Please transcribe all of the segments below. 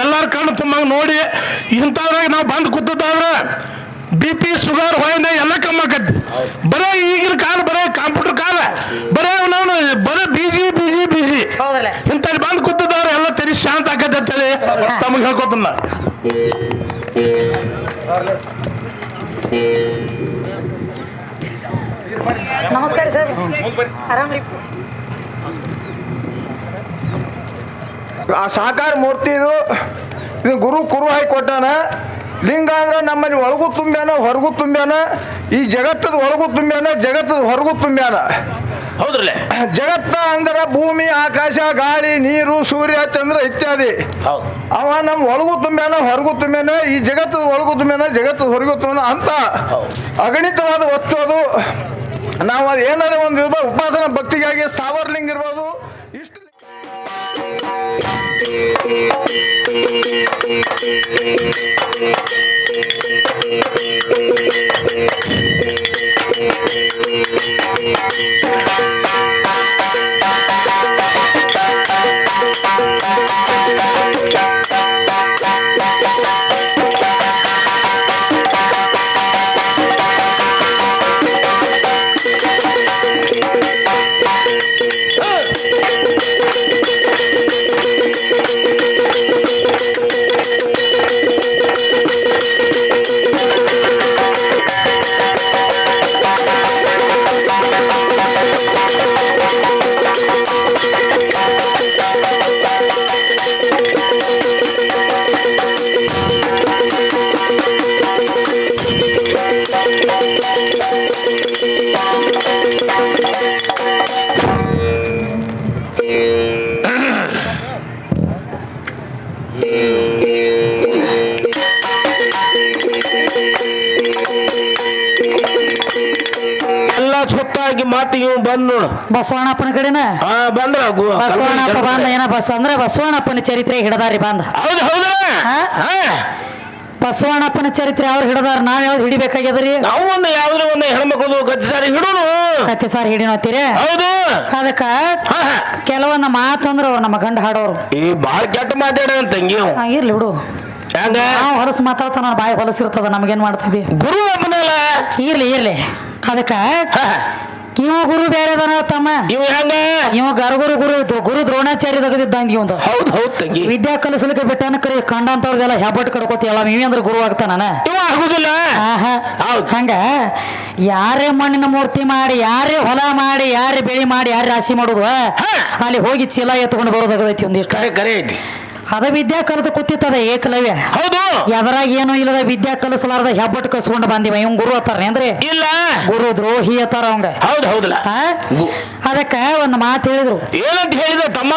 ಎಲ್ಲಾರ ಕಣ್ಣು ತುಂಬಂಗೆ ನೋಡಿ ಇಂಥವ್ರಾಗ ನಾವು ಬಂದು ಕೂತದ್ದಾದ್ರೆ ಬಿ ಪಿ ಶುಗರ್ ಹೊಯ್ನ ಎಲ್ಲ ಕಮ್ಮಿ ಆಕತಿ ಬರೇ ಈಗಿನ ಕಾಲ ಬರೇ ಕಂಪ್ಯೂಟರ್ ಕಾಲ ಬರೇ ನಾವು ಬರೇ ಬಿಜಿ ಬಿಜಿ ಬಿಜಿ ಇಂಥಲ್ಲಿ ಬಂದು ಕೂತದವ್ರು ಎಲ್ಲ ತೆರಿ ಶಾಂತ ಆಕತಿ ಅಂತೇಳಿ ತಮಗೆ ಹೇಳ್ಕೊತನ್ನ ನಮಸ್ಕಾರ ಸರ್. ಆರಾಮ್ರಿ? ಆ ಸಾಕಾರ ಮೂರ್ತಿ ಇದು ಇದು ಗುರು ಕುರು ಹಾಕಿ ಕೊಟ್ಟಾನ. ಲಿಂಗ ಅಂದ್ರೆ ನಮ್ಮಲ್ಲಿ ಒಳಗೂ ತುಂಬ್ಯಾನ ಹೊರಗೂ ತುಂಬ್ಯಾನ ಈ ಜಗತ್ತದ ಒಳಗೂ ತುಂಬ್ಯಾನ ಜಗತ್ತದ ಹೊರಗೂ ತುಂಬ್ಯಾನ. ಹೌದ್ರಲ್ಲ? ಜಗತ್ತ ಅಂದ್ರೆ ಭೂಮಿ ಆಕಾಶ ಗಾಳಿ ನೀರು ಸೂರ್ಯ ಚಂದ್ರ ಇತ್ಯಾದಿ. ಅವ ನಮ್ಮ ಒಳಗೂ ತುಂಬ್ಯಾನ ಹೊರಗೂ ತುಂಬ್ಯಾನ ಈ ಜಗತ್ತದ ಒಳಗೂ ತುಂಬ್ಯಾನ ಜಗತ್ತದ ಹೊರಗೂ ತುಂಬ್ಯಾನ ಅಂತ ಅಗಣಿತವಾದ ವಸ್ತು ಅದು. ನಾವು ಅದು ಏನಾರ ಒಂದು ಇರ್ಬೋದು ಉಪಾಸನ ಭಕ್ತಿಗಾಗಿ ಸ್ಥಾವರ ಲಿಂಗ ಇರ್ಬೋದು ಎಲ್ಲ ಸುತ್ತಾಗಿ ಮಾತು ಇವ್ ಬಂದ್ ನೋಡು. ಬಸವಣ್ಣಪ್ಪನ ಕಡೆನ? ಹಾ ಬಂದ್ರ ಗು- ಬಸವಣ್ಣಪ್ಪ ಬಂದ ಏನ ಬಸ್ ಅಂದ್ರ ಬಸವಣ್ಣಪ್ಪನ ಚರಿತ್ರೆ ಹಿಡದಾರಿ ಬಂದ. ಹೌದು ಹೌದು. ಹಾ? ಬಸವಣ್ಣಪ್ಪನ ಚರಿತ್ರೆ ಅವ್ರು ಹಿಡದಾರ ನಾವ್ ಯಾವ್ದು ಹಿಡಿಬೇಕಾಗ್ಯದ್ರಿ? ನಾವು ಒಂದು ಯಾವ್ದ್ರ ಒಂದು ಹೆಣ್ಮಕ್ಳು ಗತಿ ಸಾರಿ ಹಿಡೋನು ಕತ್ತಿ ಸಾರಿ ಹಿಡಿನೋತೀರಿ ಹೌದು. ಅದಕ್ಕ ಹಾ, ಹಾ. ಕೆಲವೊಂದು ಮಾತಂದ್ರು ನಮ್ಮ ಗಂಡ ಹಾಡೋರು. ಈ ಬಾಳ ಕೆಟ್ಟ ಮಾತಾಡ ತಂಗಿ ಅವ. ಹಾ, ಇರ್ಲಿ ಬಿಡು. ಹೆಂಗ ನಾವು ಹೊಲಸು ಮಾತಾಡ್ತಾನ ಬಾಯಿ ಹೊಲಸಿರ್ತದ ನಮಗೇನ್ ಮಾಡ್ತಿದ್ವಿ ಗುರು ಒಬ್ಬನಲ್ಲ ಇರ್ಲಿ ಇರ್ಲಿ. ಅದಕ್ಕ ಹಾ, ಇವ ಗುರು ಬೇರೆ ಅದಾನ ತಮ್ಮ. ಇವ ಹೆಂಗ? ಇವ ಗರಗುರು ಗುರು ಇದ್ದು, ಗುರು ದ್ರೋಣಾಚಾರ್ಯ ತೆಗೆದಿದ್ದಂಗೆ ಇವಂದು. ಹೌದ್ ಹೌದ್ ತಂಗಿ. ವಿದ್ಯಾ ಕಲಿಸಲಿಕ್ಕೆ ಬಿಟ್ಟಾನ ಕರಿ ಕಂಡಂತವ್ರದೆಲ್ಲ ಹೆಬ್ಬಟ್ಟು ಕಡ್ಕೋತಿಯಲ್ಲ ನೀವೇ ಅಂದ್ರೆ ಗುರು ಆಗ್ತಾನ ಇವ ಆಗುದಿಲ್ಲ. ಆಹಾ. ಹೌದ್. ಹಂಗ? ಯಾರೇ ಮಣ್ಣಿನ ಮೂರ್ತಿ ಮಾಡಿ ಯಾರೇ ಹೊಲ ಮಾಡಿ ಯಾರೇ ಬೆಳಿ ಮಾಡಿ ಯಾರೇ ರಾಶಿ ಮಾಡುದು ಅಲ್ಲಿ ಹೋಗಿ ಚೀಲ ಎತ್ಕೊಂಡು ಬರೋದಾಗದೈತಿ ಒಂದಿಷ್ಟು. ಕರೆ ಕರೆ ಐತಿ. ಅದ ವಿದ್ಯಾ ಕಲಿತ ಕೂತಿತ್ತದ ಏಕಲವ್ಯ. ಹೌದು. ಎದರಾಗ ಏನು ಇಲ್ಲದ ವಿದ್ಯಾ ಕಲಿಸಲಾರ್ದ ಹೆಬ್ಬಟ್ಟು ಕಸ್ಕೊಂಡು ಬಂದಿವ. ಇವ್ ಗುರು ಅತ್ತಾರ ಅಂದ್ರೆ ಇಲ್ಲ. ಗುರು ದ್ರೋಹಿ ಅತ್ತಾರ ಅವಂಗ. ಹೌದು ಹೌದಲ್ಲ. ಅದಕ್ಕ ಒಂದು ಮಾತು ಹೇಳಿದ್ರು. ಏನಂತ ಹೇಳಿದ ತಮ್ಮ?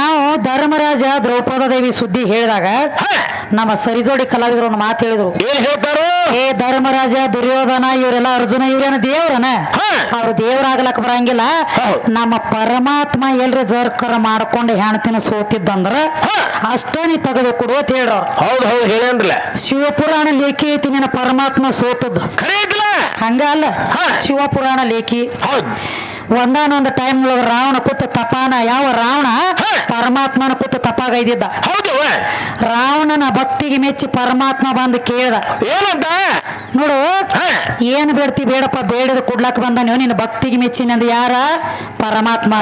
ನಾವು ಧರ್ಮರಾಜ ದ್ರೌಪದ ದೇವಿ ಸುದ್ದಿ ಹೇಳಿದಾಗ ನಮ್ಮ ಸರಿಜೋಡಿ ಕಲಾವಿದರು ಒಂದು ಮಾತು ಹೇಳಿದ್ರು. ಏನ್ ಹೇಳ್ತಾರೋ? ಏ ಧರ್ಮರಾಜ ದುರ್ಯೋಧನ ಇವರೆಲ್ಲ ಅರ್ಜುನ ಇವ್ರೇನ ದೇವ್ರನ. ಅವ್ರು ದೇವ್ರಾಗ್ಲಕ್ ಬರಂಗಿಲ್ಲ. ನಮ್ಮ ಪರಮಾತ್ಮ ಎಲ್ರಿ ಜರ್ಕರ ಮಾಡ್ಕೊಂಡು ಹೆಣತಿನ ಸೋತಿದ್ದಂದ್ರ ಅಷ್ಟೇ ನೀ ತೆಗೆದು ಕೊಡು ಅಂತ ಹೇಳ್ರು ಹೌದು ಹೌದು ಹೇಳೇನ್ರಲ್ಲ. ಶಿವಪುರಾಣ ಲೇಖಿ ಐತಿ ನಿನ್ನ ಪರಮಾತ್ಮ ಸೋತದ್ದು. ಹಂಗ ಅಲ್ಲ. ಶಿವಪುರಾಣ ಲೇಖಿ. ಹೌದ್. ಒಂದಾನೊಂದು ಟೈಮ್ ರಾವಣ ಕೂತ ತಪಾನ ಯಾವ ರಾವಣ ಹಾ. ಕೂತ ಹೌದು ರಾವಣನ ಭಕ್ತಿಗೆ ಮೆಚ್ಚಿ ಪರಮಾತ್ಮ ಬಂದು ಕೇಳ್ದ. ಏನಂತ? ನೋಡು ಏನು ಬೇಡ್ತಿ ಬೇಡಪ್ಪ ಬೇಡದ ಕೊಡ್ಲಾಕ ಬಂದ ನೀವು ನಿನ್ನ ಭಕ್ತಿಗೆ ಮೆಚ್ಚಿ ನಂದು ಯಾರ? ಪರಮಾತ್ಮ.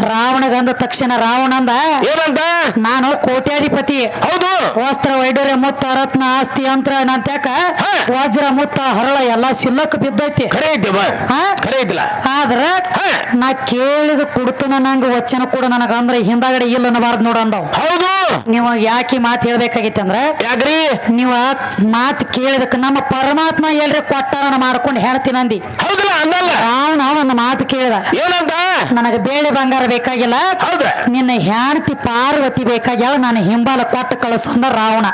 ರಾವಣಗ ಅಂದ ತಕ್ಷಣ ರಾವಣಂದ. ಏನಂತ? ನಾನು ಕೋಟ್ಯಾಧಿಪತಿ. ಹೌದು. ವಸ್ತ್ರ ವೈಡೂರ್ಯ ಮುತ್ತ ರತ್ನ ಆಸ್ತಿ ಯಂತ್ರ ನಂತ್ಯಾಕ. ವಜ್ರ ಮುತ್ತ ಹರಳ ಎಲ್ಲಾ ಸಿಲ್ಲಕ್ ಬಿದ್ದೈತಿ. ಆದ್ರ ನಾ ಕೇಳಿದ ಕುಡ್ತನ ನಂಗ ವಚನ ಕೂಡ ನನಗ ಅಂದ್ರೆ ಹಿಂದಾಗಡೆ ಇಲ್ಲ ಅನ್ನಬಾರ್ದು ನೋಡ ಅಂದವ್. ಹೌದು. ನೀವು ಯಾಕೆ ಮಾತು ಹೇಳ್ಬೇಕಾಗಿತ್ತು ಅಂದ್ರೆ ಯಾಕ್ರಿ? ನೀವ ಮಾತು ಕೇಳಿದಕ್ಕೆ ನಮ್ಮ ಪರಮಾತ್ಮ ಎಲ್ರಿ ಕೊಟ್ಟಾರನ ಮಾಡ್ಕೊಂಡು ಹೇಳ್ತೀನಿ ಅಂದಿ ಹೌದಲ್ಲ ಅಂದಲ್ಲ. ರಾವಣ ಒಂದು ಮಾತು ಕೇಳಿದ. ಏನಂತ? ನನಗೆ ಬೇಳೆ ಬಂಗಾರ ಬೇಕಾಗಿಲ್ಲ. ಹೌದು ನಿನ್ನ ಹೆಂಡತಿ ಪಾರ್ವತಿ ಬೇಕಾಗ್ಯಾವ ನಾನು ಹಿಂಬಾಲ ಕೊಟ್ಟು ಕಳಿಸ್ಕೊಂಡ ರಾವಣ.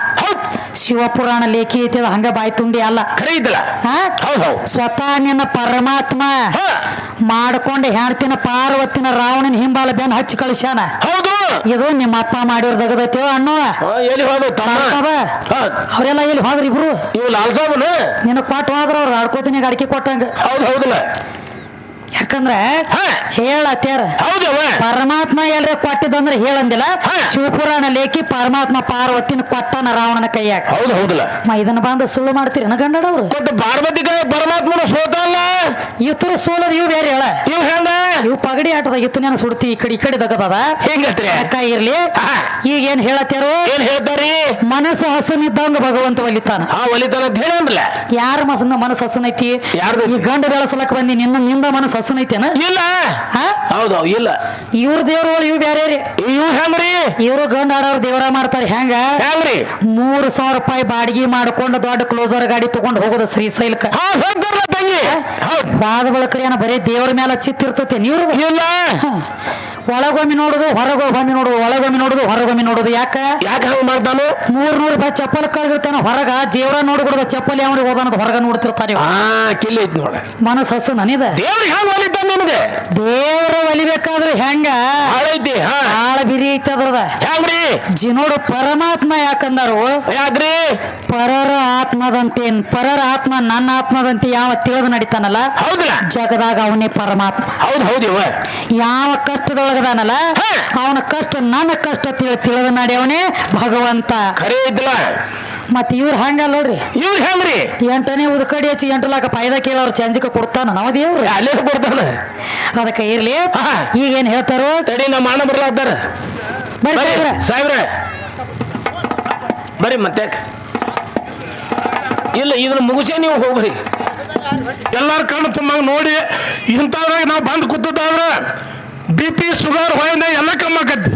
ಶಿವಪುರಾಣ ಲೇಖಿ ಐತಿ ಹಂಗ ಬಾಯಿ ತುಂಬಿ ಅಲ್ಲ? ಹೌದ್ ಹೌದ್. ಸ್ವತಃ ನಿನ್ನ ಪರಮಾತ್ಮ. ಮಾಡ್ಕೊಂಡು ಹೆಣ್ತಿನ ಪಾರ್ವತಿನ ರಾವಣನ ಹಿಂಬಾಲ ಬೆನ್ ಹಚ್ಚಿ ಕಳಿಸ್ಯಾನ. ಹೌದು. ಇದು ನಿಮ್ಮ ಅಪ್ಪ ಮಾಡಿರ್ದಾಗದೈತೇವ ಅನ್ನೋ ಹಾ, ಎಲ್ಲಿ ಹೋದ ತಮ್ಮ. ಅವರೆಲ್ಲ ಇಲ್ಲಿ ಹೋದ್ರಿ ಇಬ್ರು? ಇವ್ ಲಾಲ್ ಸಾಬನ? ನಿನಗ್ ಕೊಟ್ಟು ಹೋದ್ರ ಅವ್ರು ಆಡ್ಕೋತೀನಿ ಅಡಿಕೆ ಕೊಟ್ಟಂಗ. ಹೌದು ಹೌದಲ್ಲ. ಯಾಕಂದ್ರ. ಹೇಳತ್ಯಾರ. ಹೌದವ. ಪರಮಾತ್ಮ ಎಲ್ರ ಕೊಟ್ಟಿದಂದ್ರೆ ಹೇಳಂದಿಲ್ಲ. ಶಿವಪುರಾಣ ಲೇಖಿ ಪರಮಾತ್ಮ ಪಾರ್ವತಿನ ಕೊಟ್ಟನ ರಾವಣನ ಕೈಯಾಗ. ಹೌದು ಹೌದಲ್ಲ. ಇದನ್ನ ಬಂದು ಸುಳ್ಳು ಮಾಡ್ತೀರಿ. ಗಂಡಡವ್ರು ಕೊಟ್ಟು ಪಾರ್ವತಿ ಪರಮಾತ್ಮನ ಸೋತಲ್ಲ ಇತರ ಸೋಲದ ಇವ್ ಬೇರೆ ಹೇಳ. ಇವ್ ಹೆಂಗ? ಇವ್ ಪಗಡಿ ಆಟದ ಇತ್ತು ಸುಡ್ತಿ ಈ ಕಡೆ ಈ ಕಡೆ ದಗದದ. ಹೆಂಗತ್ರಿ ಅಕ್ಕ ಇರ್ಲಿ. ಈಗ ಏನ್ ಹೇಳತ್ಯಾರು? ಏನ್ ಹೇಳ್ತಾರಿ? ಮನಸ್ಸು ಹಸನಿದ್ದಂಗ ಭಗವಂತ ಒಲಿತಾನ. ಆ ಒಲಿತಾನ ಅಂತ ಹೇಳಂದ್ರಲ್ಲ ಯಾರ ಮಸನ ಮನಸ್ಸು ಹಸನೈತಿ? ಈ ಗಂಡ ಬೆಳೆಸಲಕ್ ಬಂದಿ ನಿನ್ನ ನಿಂದ ಮನಸ್ಸು ಹಸನೈತೇನ ಇಲ್ಲ. ಹಾ? ಹೌದು ಇಲ್ಲ. ಇವ್ರ ದೇವ್ರುಗಳು ಇವ್ ಬ್ಯಾರೆ ರೀ ಇವ್ ಹೆಂಗ್ರಿ? ಇವರು ಗಂಡ ಆಡೋರು ದೇವರ ಮಾಡ್ತಾರೆ ಹೆಂಗ? ಹೆಂಗ್ರಿ? ಮೂರ್ ಸಾವಿರ ರೂಪಾಯಿ ಬಾಡಿಗೆ ಮಾಡ್ಕೊಂಡು ದೊಡ್ಡ ಕ್ಲೋಸರ್ ಗಾಡಿ ತಗೊಂಡ್ ಹೋಗೋದು ಶ್ರೀಶೈಲಕ್ಕ ಹಾ ಹೋಗ್ತಾರಲ್ಲ ತಂಗಿ? ಹೌದ್. ಬಾದ ಬಳಕರಿ ಏನ ಬರೀ ದೇವ್ರ ಮೇಲೆ ಚಿತ್ತಿರ್ತತೆ ನೀವ್ರು ಇಲ್ಲ. ಒಳಗೊಮ್ಮೆ ನೋಡುದು ಹೊರಗೊಮ್ಮೆ ನೋಡುದು ಒಳಗೊಮ್ಮೆ ನೋಡುದು ಹೊರಗೊಮ್ಮೆ ನೋಡುದು. ಯಾಕ? ಯಾಕೆ ಹಂಗ ಮಾಡ್ತಾನು? ಮೂರ್ ನೂರು ರೂಪಾಯಿ ಚಪ್ಪಲ್ ಕಳ್ದಿರ್ತಾನ ಹೊರಗ ದೇವ್ರ ನೋಡ್ಬಿಡುದ ಚಪ್ಪಲ್ ಯಾವ ಹೋದಾನದ ಹೊರಗ ನೋಡ್ತಿರ್ತಾನೆ ಹಾ ಕಿಲ್ಲಿ ಐತಿ ನೋಡ. ಮನಸ್ ಹಸ ನನಿದ ದೇವ್ರಿಗೆ ಹೆಂಗ್ ಒಲಿದ್ದ ನಿನಗೆ? ದೇವ್ರ ಒಲಿಬೇಕಾದ್ರೆ ಹೆಂಗ? ಹಾಳೈತಿ ಹಾ. ಬಿರಿ ಐತಿ ಅದ್ರದ. ಹೆಂಗ್ರಿ ಜಿನೋಡು ಪರಮಾತ್ಮ ಯಾಕಂದಾರು ಯಾಕ್ರಿ? ಪರರ ಆತ್ಮದಂತೇನ್ ಪರರ ಆತ್ಮ ನನ್ನ ಆತ್ಮದಂತೆ ಯಾವ ತಿಳಿದು ನಡಿತಾನಲ್ಲ? ಹೌದಲ್ಲ. ಜಗದಾಗ ಅವನೇ ಪರಮಾತ್ಮ. ಹೌದ್ ಹೌದು ಯಾವ ಕಷ್ಟದೊಳಗದಾನಲ್ಲ. ಅವನ ಕಷ್ಟ ನನ್ನ ಕಷ್ಟ ತಿಳಿ ತಿಳಿದು ನಡೆಯವನೇ ಭಗವಂತ. ಖರೆ ಮತ್ ಇವ್ರು ಹಂಗ ನೋಡ್ರಿ. ಇವ್ರ ಹೆಂಗ್ರಿ? ಎಂಟನೇ ಉದ್ಕಡಿ ಹಚ್ಚಿ ಎಂಟು ಲಾಕ ಪಾಯ್ದ ಕೇಳೋರು ಚಂಜಿಕ ಕೊಡ್ತಾನ ನಾವು ದೇವ್ರು ಅಲ್ಲೇ ಕೊಡ್ತಾನ. ಅದಕ್ಕೆ ಇರ್ಲಿ. ಈಗ ಈಗೇನ್ ಹೇಳ್ತಾರೋ? ತಡಿ ನಮ್ಮ ಅಣ್ಣ ಬರ್ರಿ ಬರ್ರಿ ಸಾಹೇಬ್ರ. ಬರ್ರಿ ಮತ್ತೆ. ಇಲ್ಲ ಇದನ್ನ ಮುಗಿಸೇ ನೀವು ಹೋಗ್ರಿ. ಎಲ್ಲಾರು ಕಣ್ಣು ತುಂಬ ನೋಡಿ ಇಂಥವ್ರಾಗ ನಾವು ಬಂದು ಕೂತದಾದ್ರ ಬಿ ಪಿ ಶುಗರ್ ಹೊಯ್ನ ಎಲ್ಲ ಕಮ್ಮಿ ಆಕತಿ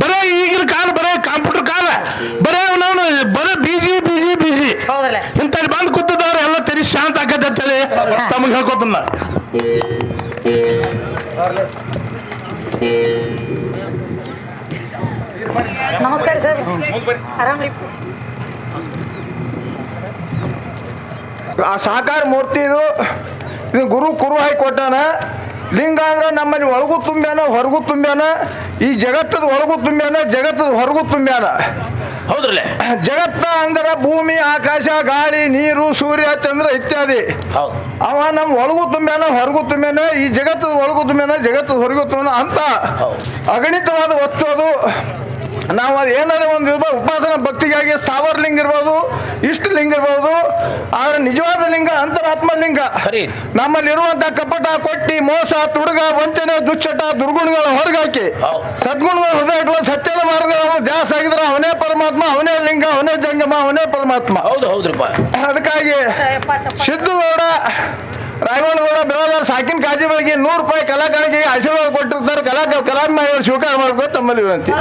ಬರೇ ಈಗಿನ ಕಾಲ ಬರೇ ಕಂಪ್ಯೂಟರ್ ಕಾಲ ಬರೇ ನಾನು ಬರೇ ಬಿಜಿ ಬಿಜಿ ಬಿಜಿ ಇಂತ ಬಂದ್ ಬಂದು ಕೂತದವ್ರ ಎಲ್ಲ ತೆರಿ ಶಾಂತ ಆಕತಿ ಅಂತೇಳಿ ತಮಗೆ ಹೇಳ್ಕೊತನ್ನ ನಮಸ್ಕಾರ ಸರ್. ಆರಾಮ್ರಿ ಆ ಸಾಕಾರ ಮೂರ್ತಿ ಇದು ಇದು ಗುರು ಕುರು ಹಾಕಿ ಕೊಟ್ಟಾನ. ಲಿಂಗ ಅಂದ್ರೆ ನಮ್ಮಲ್ಲಿ ಒಳಗೂ ತುಂಬ್ಯಾನ ಹೊರಗೂ ತುಂಬ್ಯಾನ ಈ ಜಗತ್ತದ ಒಳಗೂ ತುಂಬ್ಯಾನ ಜಗತ್ತದ ಹೊರಗೂ ತುಂಬ್ಯಾನ. ಹೌದ್ರಲ್ಲೇ? ಜಗತ್ತ ಅಂದ್ರೆ ಭೂಮಿ ಆಕಾಶ ಗಾಳಿ ನೀರು ಸೂರ್ಯ ಚಂದ್ರ ಇತ್ಯಾದಿ. ಅವ ನಮ್ಮ ಒಳಗೂ ತುಂಬ್ಯಾನ ಹೊರಗೂ ತುಂಬ್ಯಾನ ಈ ಜಗತ್ತದ ಒಳಗೂ ತುಂಬ್ಯಾನ ಜಗತ್ತದ ಹೊರಗೂ ತುಂಬ್ಯಾನ ಅಂತ ಅಗಣಿತವಾದ ವಸ್ತು ಅದು. ನಾವು ಅದು ಏನಾದ್ರು ಒಂದು ಇರ್ಬೋದು ಉಪಾಸನ ಭಕ್ತಿಗಾಗಿ ಸ್ಥಾವರ ಲಿಂಗ ಇರ್ಬೋದು ಇಷ್ಟ ಲಿಂಗ ಇರ್ಬೋದು ಆದ್ರೆ ನಿಜವಾದ ಲಿಂಗ ಅಂತರಾತ್ಮ ಲಿಂಗ. ನಮ್ಮಲ್ಲಿರುವಂತಹ ನಮ್ಮಲ್ಲಿರುವಂತ ಕಪಟ ಕೊಟ್ಟಿ ಮೋಸ ತುಡುಗ ವಂಚನೆ ದುಶ್ಚಟ ದುರ್ಗುಣಗಳ ಹೊರಗಾಕಿ. ಸದ್ಗುಣಗಳ ಹೃದಯ ಇಟ್ಕೊಂಡು ಸತ್ಯದ ಮಾರ್ಗ ದ್ಯಾಸ ಆಗಿದ್ರೆ ಅವನೇ ಪರಮಾತ್ಮ ಅವನೇ ಲಿಂಗ ಅವನೇ ಜಂಗಮ ಅವನೇ ಪರಮಾತ್ಮ. ಹೌದು ಹೌದ್ರಪ್ಪ. ಅದಕ್ಕಾಗಿ ಸಿದ್ದುಗೌಡ ರಾಯಗೌಡಗೌಡ ಬಿರಾದಾರ್ ಸಾಕಿನ ಕಾಜಿ ಬೆಳಗ್ಗೆ ನೂರು ರೂಪಾಯಿ ಕಲಾಕಾರಿಗೆ ಆಶೀರ್ವಾದ ಕೊಟ್ಟಿರ್ತಾರೆ. ಕಲಾ ಕಲಾಭಿಮಾನಿಗಳು ಸ್ವೀಕಾರ ಮಾಡ್ಬೇಕು ತಮ್ಮಲ್ಲಿ ವಿನಂತಿ.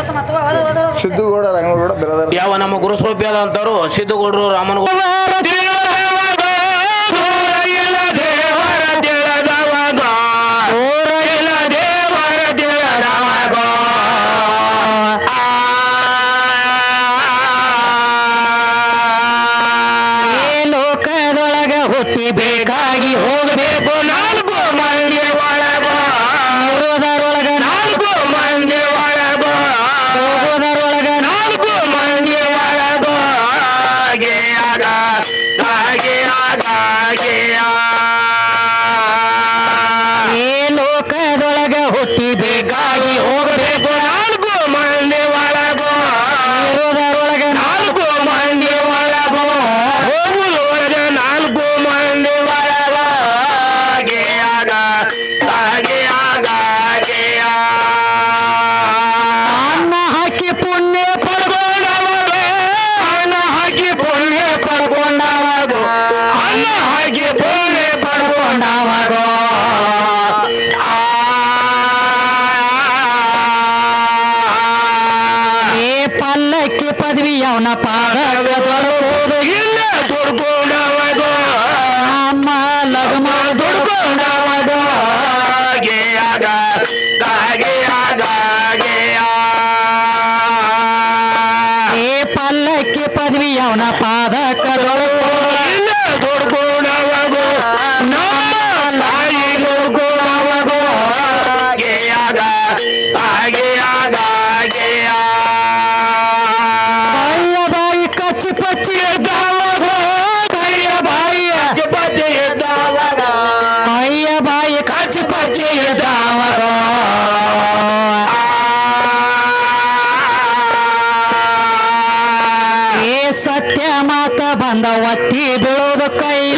ಸಿದ್ದುಗೌಡ ರಾಯಗೌಡ ಬಿರಾದಾರ್. ಯಾವ ನಮ್ಮ ಗುರುಸ್ವರೂಪಿಯಾದ ಅಂತಾರು ಸಿದ್ದುಗೌಡರು ರಾಮನ ಆಗ ಹಾಗೆ ಆಗ ಹಾಗೆ ಮಾತ ಬಂದ ಒತ್ತಿ ಬೀಳೋದು ಕೈ.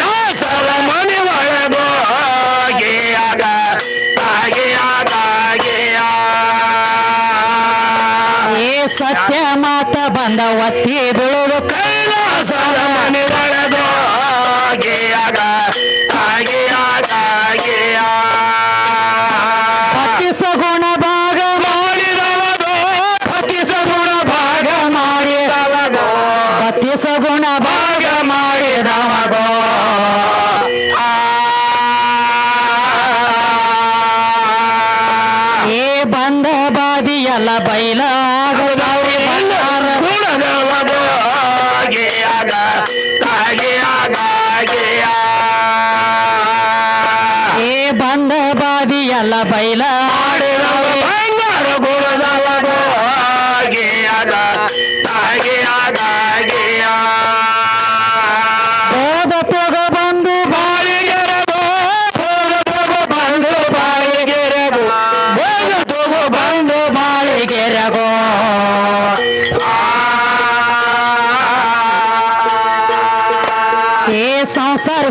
ಮನೆ ಒಳಗೋಗಿಯಾಗ ಸತ್ಯ ಮಾತ ಬಂದ ಒತ್ತಿ ಬೀಳೋದು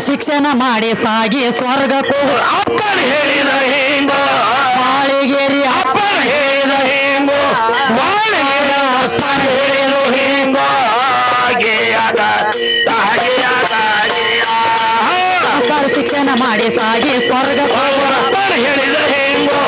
ಶಿಕ್ಷಣ ಮಾಡಿ ಸಾಗಿ ಸ್ವರ್ಗ ಸ್ವರ್ಗಕ್ಕೂ ಅಪ್ಪನ ಹೇಳಿದ ಹೆಂಗೋ? ಬಾಳಿಗೇರಿ ಅಪ್ಪನ ಹೇಳಿದ ಹೆಂಗೋ? ಬಾಳಿಗೇರಿ ಅಪ್ಪನ ಹೇಳಿರು ಹೆಂಗೋ? ಶಿಕ್ಷಣ ಮಾಡಿ ಸಾಗಿ ಸ್ವರ್ಗ ಹೇಳಿದ ಹೆಂಗೋ?